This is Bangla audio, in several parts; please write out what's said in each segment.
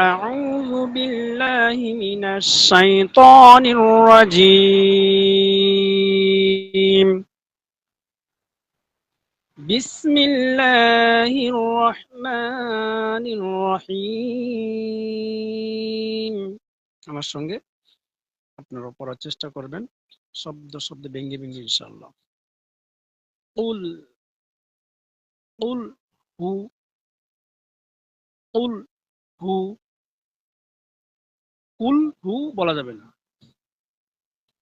أعوذ بالله من الشيطان الرجيم بسم الله الرحمن الرحيم আমার সঙ্গে আপনারা পড়ার চেষ্টা করবেন শব্দ শব্দ ভেঙ্গে ভেঙ্গে ইনশাআল্লাহ قل قل هو قل হু কুল হু বলা যাবে না।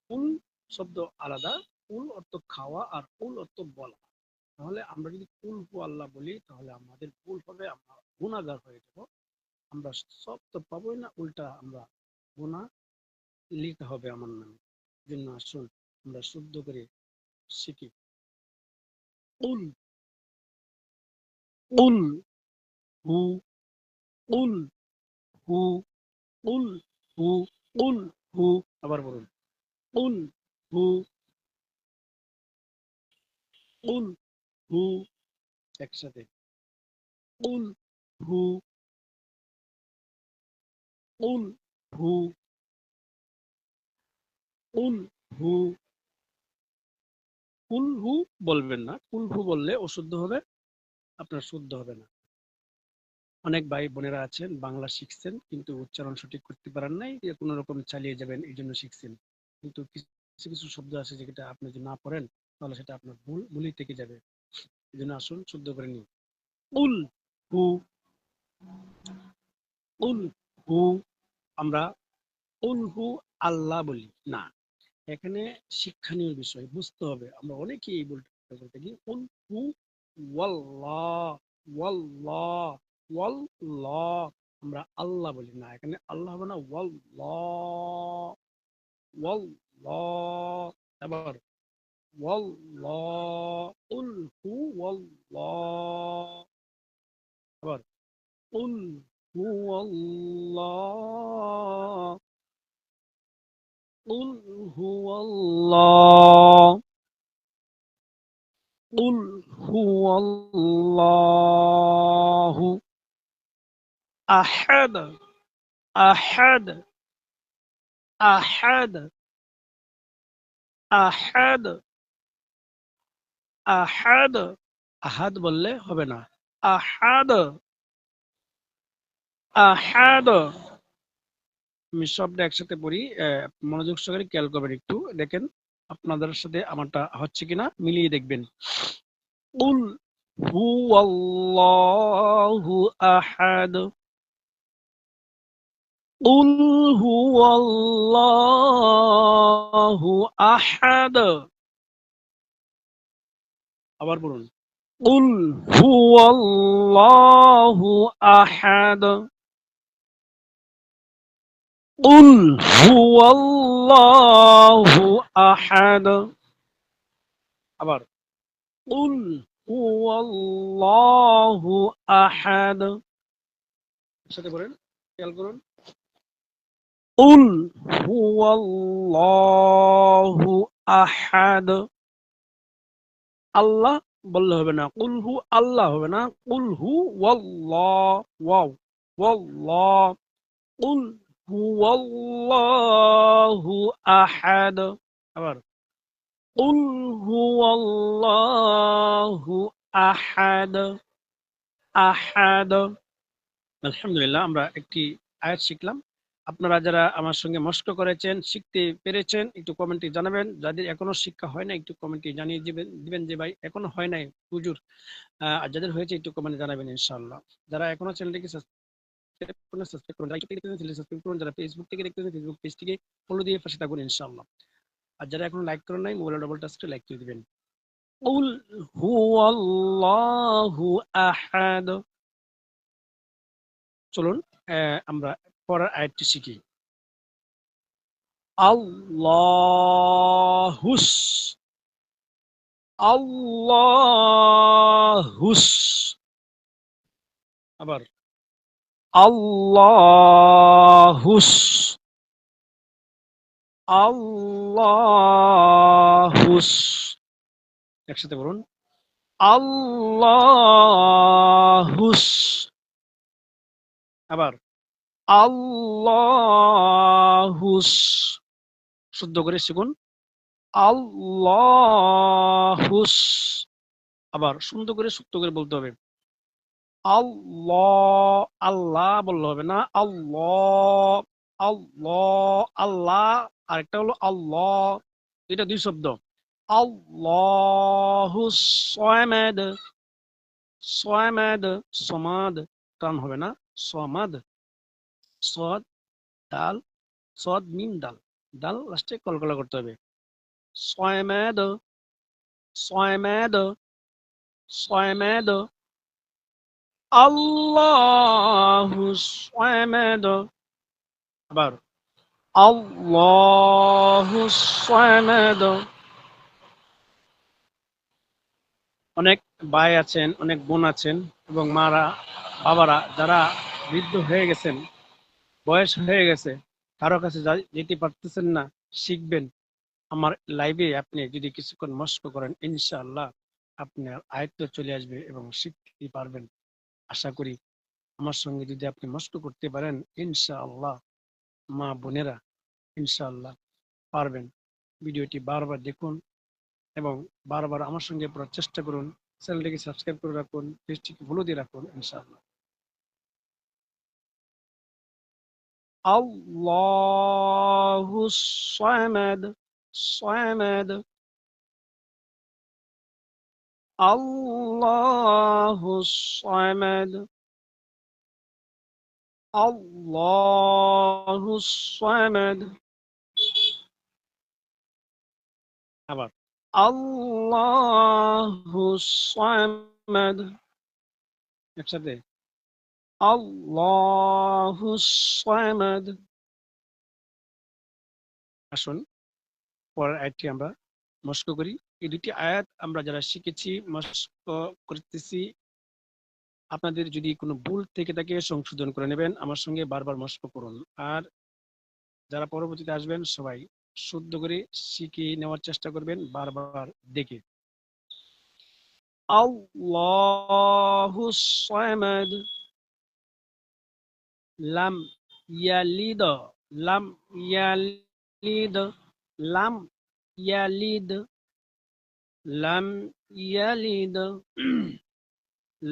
কুল শব্দ আলাদা, কুল অর্থ খাওয়া আর কুল অর্থ বলা। তাহলে আমরা যদি কুল হু আল্লাহ বলি, তাহলে আমাদের ভুল হবে, আমরা গুণাগার হয়ে যাব। আমরা সব তো পাবোই না, উল্টা আমরা গুণা লিখতে হবে আমার নামে। জন্য আসুন, আমরা শুদ্ধ করে শিখি। কুল কুল হু কুল হু কুল হু কুল হু। আবার বলুন। কুল হু কুল হু, একসাথে। কুল হু কুল হু কুল হু। কুল হু বলবেন না। কুল হু বললে অশুদ্ধ হবে, আপনার শুদ্ধ হবে না। অনেক ভাই বোনেরা আছেন, বাংলা শিখছেন, কিন্তু উচ্চারণ সঠিক করতে পারেন নাই কোনো রকম চালিয়ে যাবেন, এই জন্য শিখছেন। কিন্তু কিছু কিছু শব্দ আছে যেটা আপনি যদি না পড়েন, তাহলে সেটা আপনার ভুল, ভুলই থেকে যাবে। এই জন্য আসুন, শুদ্ধ করে নিন উল, হু। উল, হু, আমরা উল, হু, আল্লাহ বলি। না, এখানে শিক্ষণীয় বিষয়, বুঝতে হবে। আমরা অনেকেই বলতে গিয়ে উল, হু, ওয়াল্লাহ ওয়াল্লাহ ওয়াল্লাহ আমরা আল্লাহ বলি না এখানে আল্লাহ হবে না ওয়াল্লাহ ওয়াল্লাহ এবার ওয়াল্লাহ উল হু ওয়াল্লাহ আবার উল হু আল্লাহ قل هو الله قل هو الله أحد أحد أحد أحد أحد আহাদ বললে হবে না আহাদ আহাদ আমি সবটা একসাথে পড়ি আহ, মনোযোগ সহকারে খেয়াল করবেন একটু দেখেন আপনাদের সাথে আমারটা হচ্ছে কিনা মিলিয়ে দেখবেন قل هو الله أحد قل هو الله أحد আবার বলুন قل هو الله أحد قل هو الله أحد আবার قل هو الله أحد সাথে বলেন খেয়াল করুন قل هو الله أحد আল্লাহ বললে হবে না কুল হু আল্লাহ হবে না কুল হু ওয়াল্লাহ ওয়াও ওয়াল্লাহ কুল হুয়াল্লাহু আহাদ আবার কুল হুয়াল্লাহু আহাদ আহাদ আলহামদুলিল্লাহ আমরা একটি আয়াত শিখলাম আপনারা যারা আমার সঙ্গে মস্ক করেছেন শিখতে পেরেছেন একটু কমেন্টে জানাবেন যাদের এখনো শিক্ষা হয় না একটু কমেন্টে জানিয়ে দিবেন দিবেন যে ভাই এখনো হয় নাই হুজুর আহ, আর যাদের হয়েছে একটু কমেন্টে জানাবেন ইনশাআল্লাহ যারা এখনো চ্যানেলটিকে সাবস্ক্রাইব করেন সাবস্ক্রাইব করুন যারা ইউটিউব থেকে দেখতেছেন সাবস্ক্রাইব করুন যারা ফেসবুক থেকে দেখতেছেন ফেসবুক পেজটিকে ফলো দিয়ে পাশে থাকুন ইনশাআল্লাহ আর যারা এখনো লাইক করেন নাই মোবাইলে ডবল টাচ করে লাইক করে দিবেন قل هو الله أحد চলুন আহ, আমরা পরের আয়াতটি শিখি। আল্লাহুস আল্লাহুস। আবার আল্লাহুস আল্লাহুস। একসাথে বলুন আল্লাহুস। আবার আল্লাহুস, শুদ্ধ করে শিখুন। আল্লাহুস, আবার সুন্দর করে শুদ্ধ করে বলতে হবে। আল্লাহ আল্লাহ বললে হবে না, আল্লাহ আল্লাহ আল্লাহ, আরেকটা হলো আল্লাহ, এটা দুই শব্দ। আল্লাহু সমাদ সমাদ, টান হবে না, সমাদ। সদ, ডাল, সদ মিম, ডাল। ডাল লাস্টে কলকলা করতে হবে। সমাদ সমাদ সমাদ আল্লাহু সমাদ আবার, আল্লাহু সমাদ অনেক ভাই আছেন, অনেক বোন আছেন এবং মারা, বাবারা যারা বৃদ্ধ হয়ে গেছেন বয়স হয়ে গেছে, কারও কাছে যেতে পারতেছেন না, শিখবেন। আমার লাইভে আপনি যদি কিছুক্ষণ মস্ক করেন, ইনশাআল্লাহ আপনার আয়ত্ত চলে আসবে এবং শিখতে পারবেন। আশা করি আমার সঙ্গে যদি আপনি মস্ক করতে পারেন, ইনশাআল্লাহ মা বোনেরা ইনশাআল্লাহ পারবেন। ভিডিওটি বারবার দেখুন এবং বারবার আমার সঙ্গে পড়ার চেষ্টা করুন। চ্যানেলটিকে সাবস্ক্রাইব করে রাখুন, পেজটিকে ফলো দিয়ে রাখুন, ইনশাআল্লাহ। আল্লাহু সামাদ সামাদ আল্লাহু সামাদ আল্লাহু সামাদ আবার আল্লাহু সামাদ একসাথে আল্লাহু সামাদ। আসুন, পরের আয়াতটি আমরা মস্ক করি। এই দুটি আয়াত আমরা যারা শিখেছি, মস্ক করতেছি, আপনাদের যদি কোনো ভুল থেকে থাকে সংশোধন করে নেবেন, আমার সঙ্গে বারবার মস্ক করুন। আর যারা পরবর্তীতে আসবেন, সবাই শুদ্ধ করে শিখে নেওয়ার চেষ্টা করবেন, বারবার দেখে। আল্লাহু সামাদ। লাম ইয়ালিদ লাম ইয়ালিদ লাম ইয়ালিদ লাম ইয়ালিদ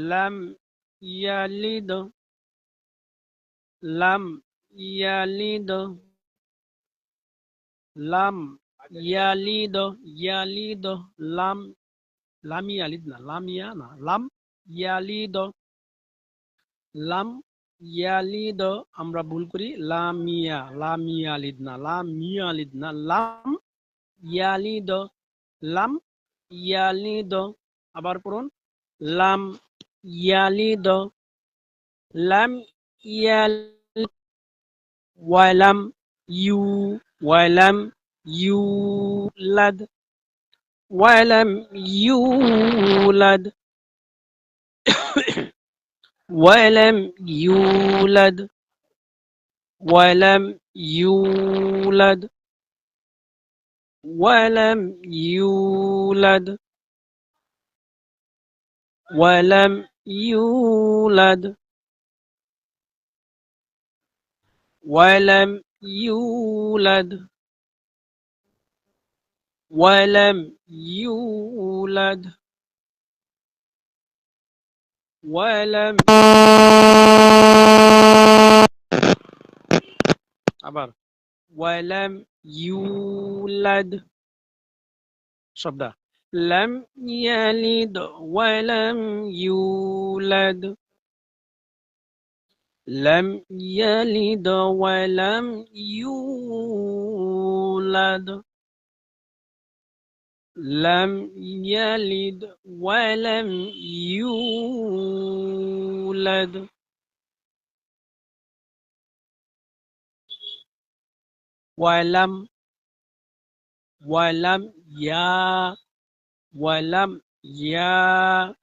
লাম ইয়ালিদ লাম ইয়ালিদ লাম ইয়ালিদ ইয়ালিদ লাম লাম ইয়ালিদ না লাম ইয়া না লাম ইয়ালিদ লাম ইয়ালিদ, আমরা ভুল করি লামিয়া লামিয়ালিদ না লামিয়ালিদ না, লাম ইয়ালিদ লাম ইয়ালিদ, আবার পড়ুন, লাম ইয়ালিদ, লাম ইয়াল, ওয়ালাম ইউ, ওয়ালাম ইউলাদ ওয়ালাম ইউলাদ। ولم يولد ولم يولد ولم يولد ولم يولد ولم يولد ولم يولد. ولم ولم يولد. صبدا لم يلد ولم يولد. لم يلد ولم يولد. لم يلد ولم يولد. ولم ولم يا ولم يا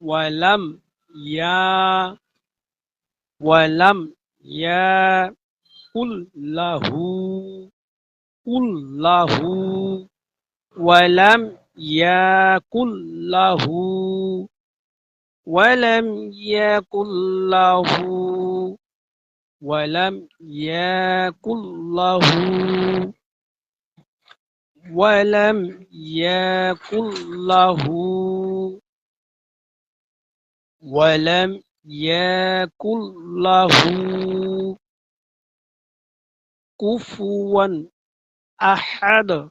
ولم يا ولم يا. قل له قل له. ولم يكن له ولم يكن له ولم يكن له ولم يكن له ولم يكن له. كفوا أحد.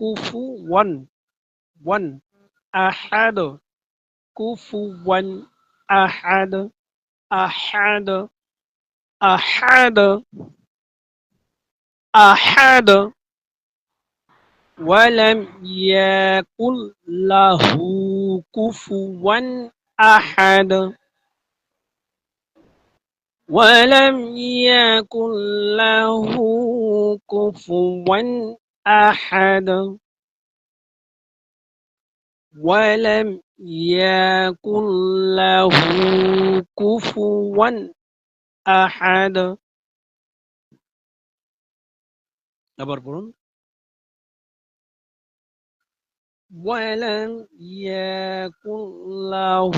كفوا ون أحد كفوا أحد أحد أحد أحد ولم يكن له كفوا أحد ولم يكن له كفوا أحد. ولم يكن له كفوا أحد. Number one. ولم يكن له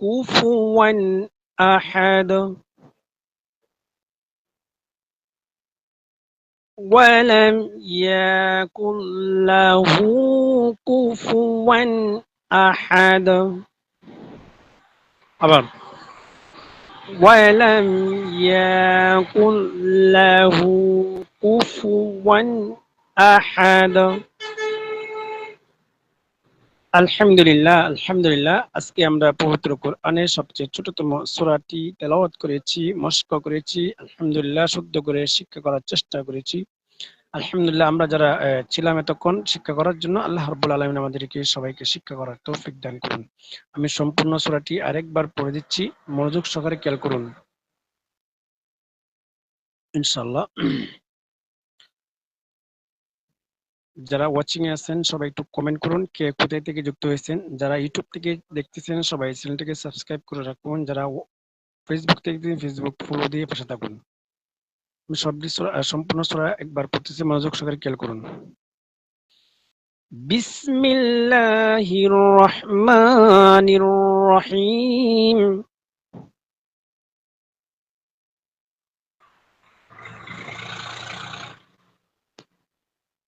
كفوا أحد. ولم يكن له كفوا أحد. أبر. ولم يكن له كفوا أحد. আলহামদুলিল্লাহ আলহামদুলিল্লাহ। আজকে আমরা পবিত্র কোরআনের সবচেয়ে ছোটতম সূরাটি তেলাওয়াত করেছি, মস্ক করেছি, আলহামদুলিল্লাহ, শুদ্ধ করে শিক্ষা করার চেষ্টা করেছি। আলহামদুলিল্লাহ, আমরা যারা ছিলাম এতক্ষণ শিক্ষা করার জন্য, আল্লাহ রাব্বুল আলামিন আমাদেরকে সবাইকে শিক্ষা করার তৌফিক দান করুন। আমি সম্পূর্ণ সূরাটি আরেকবার পড়ে দিচ্ছি, মনোযোগ সহকারে খেয়াল করুন। ইনশাআল্লাহ। যারা ওয়াচিং এ আছেন, সবাই একটু কমেন্ট করুন কে কোথায় থেকে যুক্ত হয়েছেন। যারা ইউটিউব থেকে দেখতেছেন, সবাই চ্যানেলটিকে সাবস্ক্রাইব করে রাখুন। যারা ফেসবুক থেকে ফেসবুক ফলো দিয়ে পাশে থাকুন। আমি সব সম্পূর্ণ সরা একবার পড়তেছি, মনোযোগ সহকারে খেয়াল করুন। বিসমিল্লাহির রহমানির রহিম।